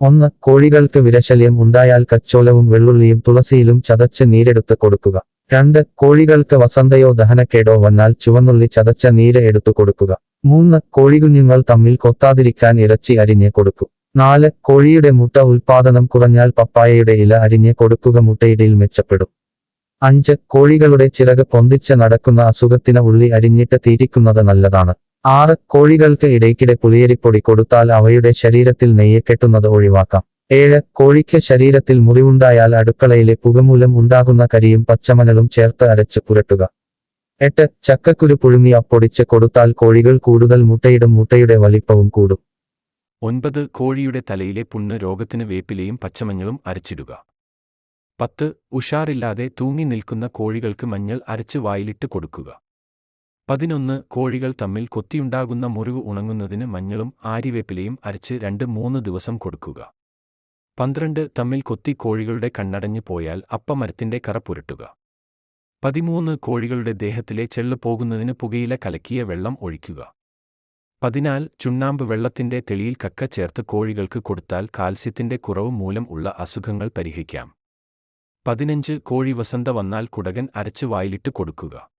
ഒന്ന് കോഴികൾക്ക് വിരശല്യം ഉണ്ടായാൽ കച്ചോലവും വെള്ളുള്ളിയും തുളസിയിലും ചതച്ച് നീരെടുത്ത് കൊടുക്കുക. രണ്ട് കോഴികൾക്ക് വസന്തയോ ദഹനക്കേടോ വന്നാൽ ചുവന്നുള്ളി ചതച്ച നീര് എടുത്തു കൊടുക്കുക. മൂന്ന് കോഴികുഞ്ഞുങ്ങൾ തമ്മിൽ കൊത്താതിരിക്കാൻ ഇറച്ചി അരിഞ്ഞ് കൊടുക്കൂ. നാല് കോഴിയുടെ മുട്ട ഉൽപാദനം കുറഞ്ഞാൽ പപ്പായയുടെ ഇല അരിഞ്ഞ് കൊടുക്കുക മുട്ടയിടയിൽ മെച്ചപ്പെടും. അഞ്ച് കോഴികളുടെ ചിറക് പൊന്തിച്ച് നടക്കുന്ന അസുഖത്തിന് ഉള്ളി അരിഞ്ഞിട്ട് തീരിക്കുന്നത് നല്ലതാണ്. ആറ് കോഴികൾക്ക് ഇടയ്ക്കിടെ പുളിയരിപ്പൊടി കൊടുത്താൽ അവയുടെ ശരീരത്തിൽ നെയ്യ് കെട്ടുന്നത് ഒഴിവാക്കാം. ഏഴ് കോഴിക്ക് ശരീരത്തിൽ മുറിവുണ്ടായാൽ അടുക്കളയിലെ പുകമൂലം ഉണ്ടാകുന്ന കരിയും പച്ചമണലും ചേർത്ത് അരച്ച് പുരട്ടുക. എട്ട് ചക്കക്കുരു പുഴുങ്ങി അപ്പൊടിച്ച് കൊടുത്താൽ കോഴികൾ കൂടുതൽ മുട്ടയിടും മുട്ടയുടെ വലിപ്പവും കൂടും. ഒൻപത് കോഴിയുടെ തലയിലെ പുണ്ണ് രോഗത്തിന് വേപ്പിലയും പച്ചമഞ്ഞളും അരച്ചിടുക. പത്ത് ഉഷാറില്ലാതെ തൂങ്ങി നിൽക്കുന്ന കോഴികൾക്ക് മഞ്ഞൾ അരച്ച് വായിലിട്ട് കൊടുക്കുക. പതിനൊന്ന് കോഴികൾ തമ്മിൽ കൊത്തിയുണ്ടാകുന്ന മുറിവ് ഉണങ്ങുന്നതിന് മഞ്ഞളും ആരിവേപ്പിലയും അരച്ച് രണ്ട് മൂന്ന് ദിവസം കൊടുക്കുക. പന്ത്രണ്ട് തമ്മിൽ കൊത്തി കോഴികളുടെ കണ്ണടഞ്ഞു പോയാൽ അപ്പമരത്തിന്റെ കറ പുരട്ടുക. പതിമൂന്ന് കോഴികളുടെ ദേഹത്തിലെ ചെള്ള് പോകുന്നതിന് പുകയില കലക്കിയ വെള്ളം ഒഴിക്കുക. പതിനാൽ ചുണ്ണാമ്പ് വെള്ളത്തിന്റെ തെളിയിൽ കക്ക ചേർത്ത് കോഴികൾക്ക് കൊടുത്താൽ കാൽസ്യത്തിന്റെ കുറവ് മൂലം ഉള്ള അസുഖങ്ങൾ പരിഹരിക്കാം. പതിനഞ്ച് കോഴി വസന്ത വന്നാൽ കുടകൻ അരച്ച് വായിലിട്ട് കൊടുക്കുക.